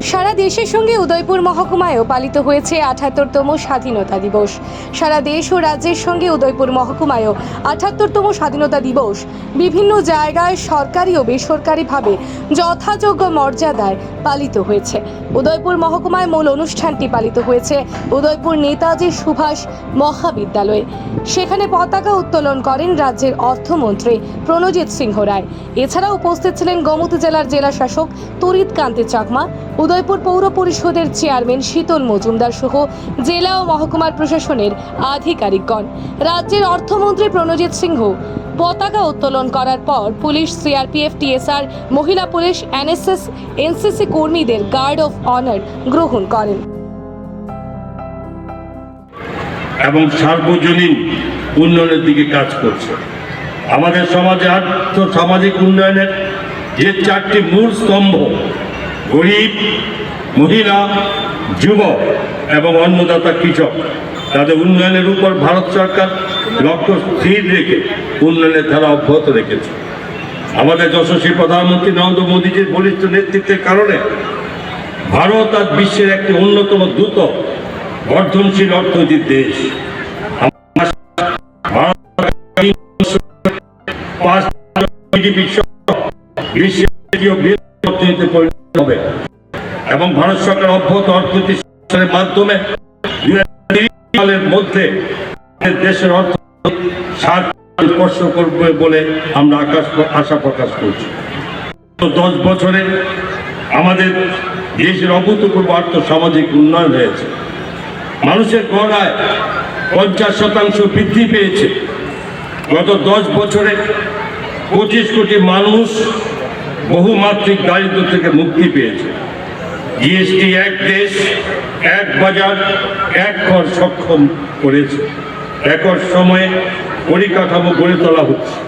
সারা দেশের সঙ্গে উদয়পুর মহকুমায়ও পালিত হয়েছে আঠাত্তরতম স্বাধীনতা দিবস। সারা দেশ ও রাজ্যের সঙ্গে উদয়পুর মহকুমায়ও আঠাত্তরতম স্বাধীনতা দিবস। বিভিন্ন জায়গায় সরকারি ও বেসরকারিভাবে যথাযোগ্য মর্যাদায় পালিত হয়েছে। উদয়পুর মহকুমায় মূল অনুষ্ঠানটি পালিত হয়েছে উদয়পুর নেতাজি সুভাষ মহাবিদ্যালয়ে। সেখানে পতাকা উত্তোলন করেন রাজ্যের অর্থমন্ত্রী প্রণজিৎ সিংহ রায়। এছাড়া উপস্থিত ছিলেন গোমতী জেলার জেলা শাসক তরিত কান্তি চাকমা উদয়পুর পৌর পরিষদের চেয়ারম্যান শীতল মজুমদার সহ জেলা ও মহকুমার প্রশাসনের আধিকারিকগণ। রাজ্যের অর্থমন্ত্রী প্রণজিৎ সিংহ পতাকা উত্তোলন করার পর পুলিশ, সিআরপিএফ, টিএসআর, মহিলা পুলিশ, এনএসএস, এনসিসি কর্মীদের গার্ড অফ অনার গ্রহণ করেন। এবং সার্বজনীন উন্নয়নের দিকে কাজ করছে। আমাদের সমাজে আর্থ সামাজিক উন্নয়নের যে চারটি মূল স্তম্ভ গরিব, মহিলা, যুবক এবং অন্নদাতা কৃষক, তাদের উন্নয়নের উপর ভারত সরকার লক্ষ্য স্থির রেখে উন্নয়নের ধারা অব্যাহত রেখেছে। আমাদের যশস্বী প্রধানমন্ত্রী নরেন্দ্র মোদীজির বলিষ্ঠ নেতৃত্বের কারণে ভারত আজ বিশ্বের একটি অন্যতম দ্রুত বর্ধনশীল অর্থনৈতিক দেশ। বিশ্বের পরিণত হবে। এবং ভারত সরকার অব্যাহত সংস্কারের মাধ্যমে সালের মধ্যে দেশের সাত স্পর্শ করবে বলে আমরা আকাশ আশা প্রকাশ করছি। দশ বছরে আমাদের দেশের অভূতপূর্ব আর্থ সামাজিক উন্নয়ন হয়েছে। মানুষের গড় আয় পঞ্চাশ শতাংশ বৃদ্ধি পেয়েছে। গত দশ বছরে পঁচিশ কোটি মানুষ বহুমাত্রিক দারিদ্র থেকে মুক্তি পেয়েছে। জিএসটি এক দেশ, এক বাজার, এক কর সক্ষম করেছে। একর সময়ে পরিকাঠামো গড়ে তোলা হচ্ছে।